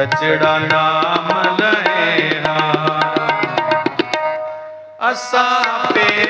ਸਚੜਾ ਨਾਮ ਲਏ ਹਾਂ। ਅਸਾਂ ਪੇ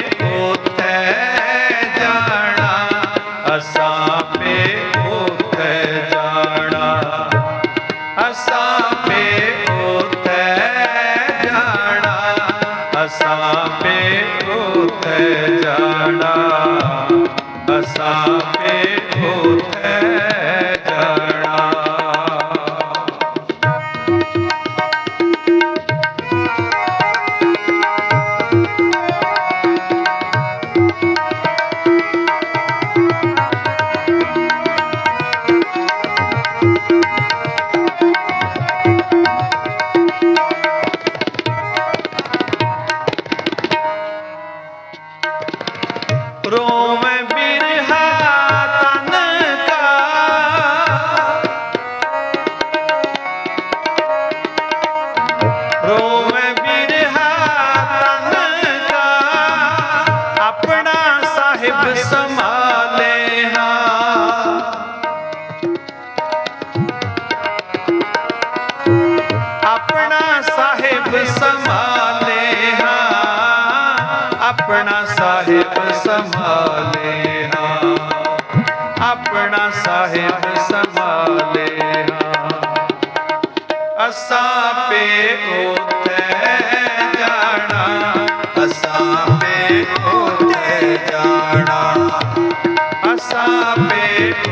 ਸਾਹਿਬ ਸੰਭਾਲੇ ਆਪਣਾ ਸਾਹਿਬ ਸੰਭਾਲੇ ਹਾਂ। ਆਪਣਾ ਸਾਹਿਬ ਸੰਭਾਲੇ ਹਾਂ। ਆਪਣਾ ਸਾਹਿਬ ਸੰਭਾਲੇ ਹਾਂ। ਅਸਾਂ ਪੇ ਉਤੇ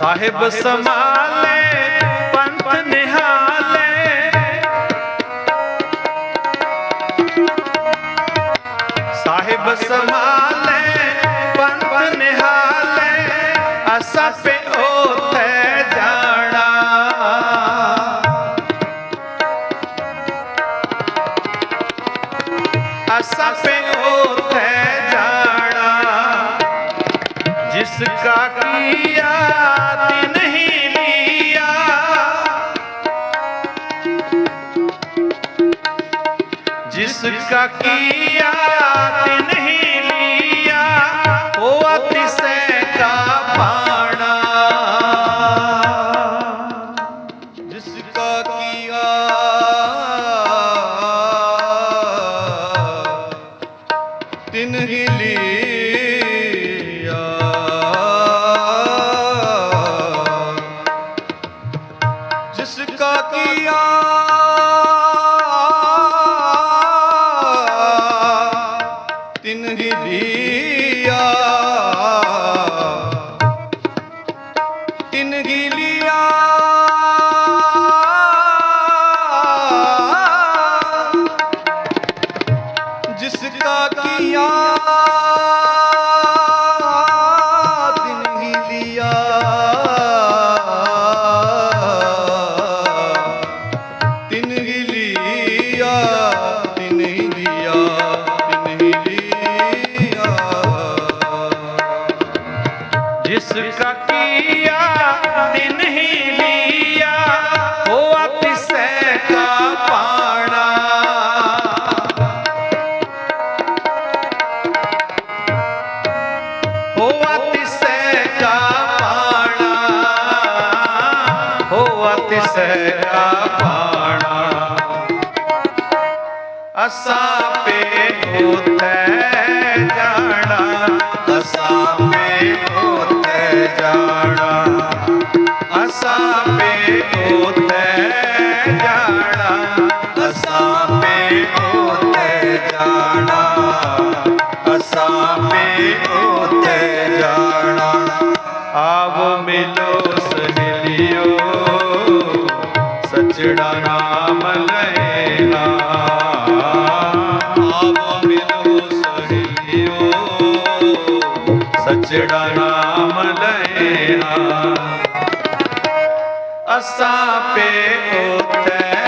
ਸਾਹਿਬ ਸਮਾਲੇ ਪੰਥ ਨਿਹਾਲੇ। ਸਾਹਿਬ ਸਮਾਲੇ ਪੰਥ ਨਿਹਾਲੇ, ਅਸਾਂ ਪੇ ਉਥੇ ਜਾਣਾ। ਅਸਾਂ ਪੇ ਉਥੇ ਜਾਣਾ। ਜਿਸ ਕਾ ਕੀਆ Caraca! দিয়া जिसका किया दिन ही लिया वो अतिशय का पाना हो अतिशय का पाना हो अतिशय का पाना असां पे उते जाना असां ਜਾਣਾ। ਅਸਾ ਪੇ ਕੋ ਤੈ ਜਾਣਾ। ਅਸਾ ਪੇ ਕੋ ਤੈ ਜਾਣਾ। ਅਸਾ ਪੇ ਕੋ ਤੈ ਜਾਣਾ। ਆਵ ਮਿਲੋ ਸਹੇਲਿਓ, ਸਚੜਾ ਨਾਮ ਜਿਹੜਾ ਨਾਮ ਲੈਣਾ ਅਸਾਂ ਪੇ ਉਤੇ